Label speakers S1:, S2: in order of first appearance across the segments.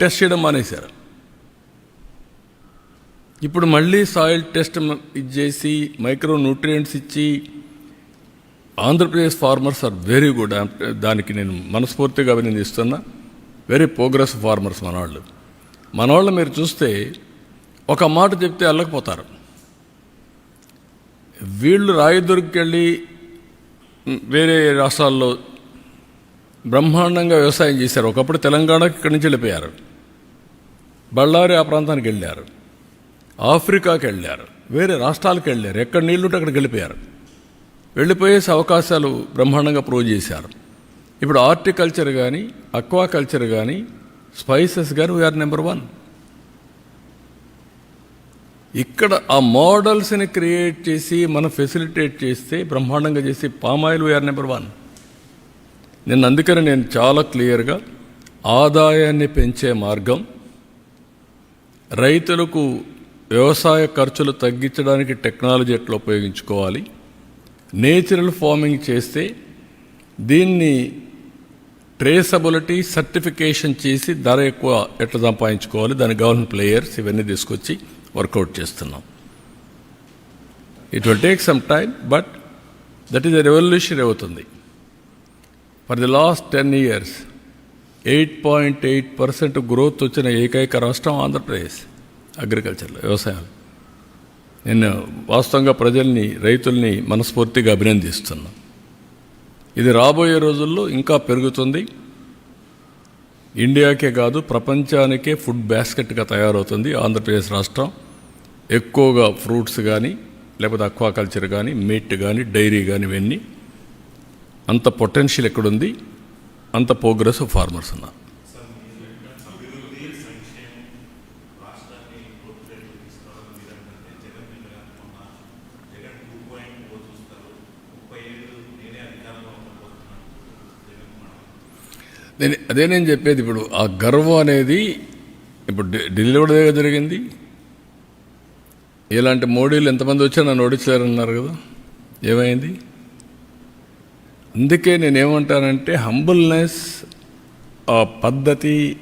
S1: Test చేయడం మానేశారు. ఇప్పుడు మళ్ళీ సాయిల్ టెస్ట్ ఇచ్చేసి ఇది చేసి మైక్రో న్యూట్రియంట్స్ ఇచ్చి Andhra Pradesh farmers are very good. దానికి నేను మనస్ఫూర్తిగా అభినందిస్తున్నా. వెరీ ప్రోగ్రెస్ ఫార్మర్స్ మనవాళ్ళు. మనవాళ్ళు మీరు చూస్తే ఒక మాట చెప్తే అల్లకపోతారు. వీళ్ళు రాయదుర్గకెళ్ళి వేరే రాష్ట్రాల్లో బ్రహ్మాండంగా వ్యవసాయం చేశారు. ఒకప్పుడు తెలంగాణకి ఇక్కడి నుంచి వెళ్ళిపోయారు. బళ్ళారి ఆ ప్రాంతానికి వెళ్ళారు. ఆఫ్రికాకి వెళ్ళారు. వేరే రాష్ట్రాలకు వెళ్ళారు. ఎక్కడ నీళ్ళుంటే అక్కడికి వెళ్ళిపోయారు వెళ్ళిపోయేసి అవకాశాలు బ్రహ్మాండంగా ప్రూవ్ చేశారు. ఇప్పుడు ఆర్టికల్చర్ కానీ అక్వాకల్చర్ కానీ స్పైసెస్ కానీ వీఆర్ నెంబర్ వన్ ఇక్కడ ఆ మోడల్స్ని క్రియేట్ చేసి మనం ఫెసిలిటేట్ చేస్తే బ్రహ్మాండంగా చేసి పామాయిల్ వీఆర్ నెంబర్ వన్ నిన్న అందుకని నేను చాలా క్లియర్గా ఆదాయాన్ని పెంచే మార్గం రైతులకు వ్యవసాయ ఖర్చులు తగ్గించడానికి టెక్నాలజీ ఎట్లా ఉపయోగించుకోవాలి? నేచురల్ ఫార్మింగ్ చేస్తే దీన్ని ట్రేసబిలిటీ సర్టిఫికేషన్ చేసి ధర ఎక్కువ ఎట్లా సంపాదించుకోవాలి? దాని గవర్నమెంట్ ప్లేయర్స్ ఇవన్నీ తీసుకొచ్చి వర్కౌట్ చేస్తున్నాం. It will take some time but that is a revolution అవుతుంది. For the last ten years eight point eight percent growth వచ్చిన ఏకైక రాష్ట్రం ఆంధ్రప్రదేశ్ అగ్రికల్చర్లో వ్యవసాయం నేను వాస్తవంగా ప్రజల్ని రైతుల్ని మనస్ఫూర్తిగా అభినందిస్తున్నా. ఇది రాబోయే రోజుల్లో ఇంకా పెరుగుతుంది. ఇండియాకే కాదు ప్రపంచానికే ఫుడ్ బాస్కెట్గా తయారవుతుంది ఆంధ్రప్రదేశ్ రాష్ట్రం. ఎక్కువగా ఫ్రూట్స్ కానీ లేకపోతే అక్వాకల్చర్ కానీ మీట్ కానీ డైరీ కానీ ఇవన్నీ. అంత పొటెన్షియల్ ఎక్కడుంది? అంత ప్రోగ్రెస్ ఫార్మర్స్ ఉన్నారు. నేను అదే నేను చెప్పేది ఇప్పుడు ఆ గర్వం అనేది ఇప్పుడు ఢిల్లీలో కూడా జరిగింది. ఇలాంటి మోడీలు ఎంతమంది వచ్చారు నన్ను ఓడించలేరన్నారు కదా. ఏమైంది? అందుకే నేనేమంటానంటే హంబుల్నెస్ ఆ పద్ధతి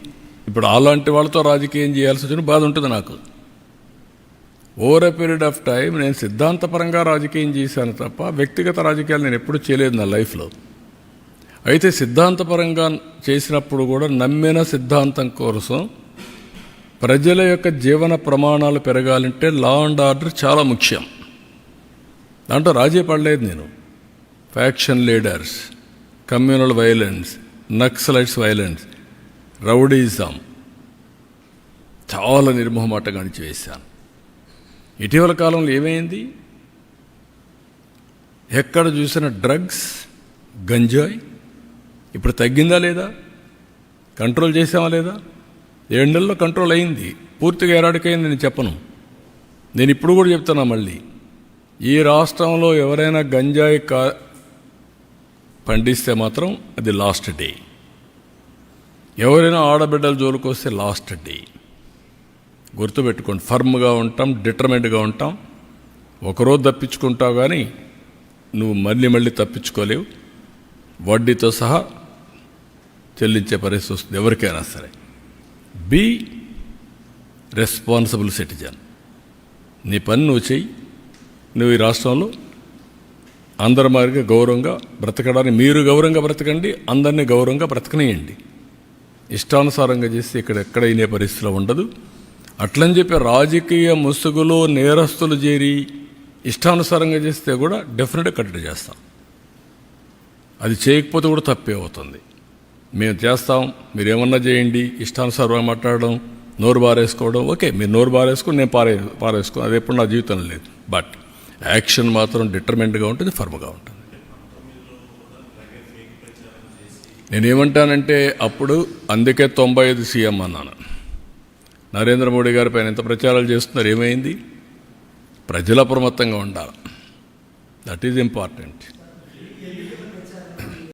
S1: ఇప్పుడు అలాంటి వాళ్ళతో రాజకీయం చేయాల్సి వచ్చిన బాధ ఉంటుంది నాకు. Over a period of time నేను సిద్ధాంతపరంగా రాజకీయం చేశాను తప్ప వ్యక్తిగత రాజకీయాలు నేను ఎప్పుడూ చేయలేదు నా లైఫ్లో అయితే సిద్ధాంతపరంగా చేసినప్పుడు కూడా నమ్మిన సిద్ధాంతం కోసం ప్రజల యొక్క జీవన ప్రమాణాలు పెరగాలంటే లా అండ్ ఆర్డర్ చాలా ముఖ్యం. దాంట్లో రాజీ పడలేదు నేను. Faction leaders communal violence naxalites violence rowdyism చాలా నిర్మోహమాటంగా అణిచివేశాను ఇటీవల కాలంలో ఏమైంది? ఎక్కడ చూసిన డ్రగ్స్ గంజాయి? ఇప్పుడు తగ్గిందా లేదా? కంట్రోల్ చేసామా లేదా? ఏడు నెలల్లో కంట్రోల్ అయింది. పూర్తిగా ఎరాడికైంది నేను చెప్పను. నేను ఇప్పుడు కూడా చెప్తున్నా మళ్ళీ. ఈ రాష్ట్రంలో ఎవరైనా గంజాయి కా పండిస్తే మాత్రం అది లాస్ట్ డే. ఎవరైనా ఆడబిడ్డల జోలికి వస్తే లాస్ట్ డే. గుర్తుపెట్టుకోండి ఫర్మ్గా ఉంటాం డిటర్మెంట్గా ఉంటాం. ఒకరోజు తప్పించుకుంటావు కానీ నువ్వు మళ్ళీ మళ్ళీ తప్పించుకోలేవు. వడ్డీతో సహా చెల్లించే పరిస్థితి వస్తుంది ఎవరికైనా సరే. Be responsible citizen. నీ పని నువ్వు చెయ్యి. నువ్వు ఈ రాష్ట్రంలో అందరి మాదిరిగా గౌరవంగా బ్రతకడానికి మీరు గౌరవంగా బ్రతకండి అందరినీ గౌరవంగా బ్రతకనేయండి. ఇష్టానుసారంగా చేస్తే ఇక్కడ ఎక్కడ అయిన పరిస్థితిలో ఉండదు. అట్లని చెప్పి రాజకీయ ముసుగులో నేరస్తులు చేరి ఇష్టానుసారంగా చేస్తే కూడా డెఫినెట్గా కట్టడి చేస్తాం. అది చేయకపోతే కూడా తప్పే అవుతుంది. మేము చేస్తాం మీరు ఏమన్నా చేయండి ఇష్టానుసారంగా మాట్లాడడం నోరు బారేసుకోవడం ఓకే మీరు నోరు బారేసుకుని నేను పారే పారేసుకో అది ఎప్పుడు నా జీవితంలో లేదు. బట్ యాక్షన్ మాత్రం డిటర్మెంట్గా ఉంటుంది ఫర్మ్గా ఉంటుంది. నేనేమంటానంటే అప్పుడు అందుకే తొంభై ఐదు సీఎం అన్నాను. నరేంద్ర మోడీ గారి పైన ఎంత ప్రచారాలు చేస్తున్నారు ఏమైంది? ప్రజల అప్రమత్తంగా ఉండాలి. That is important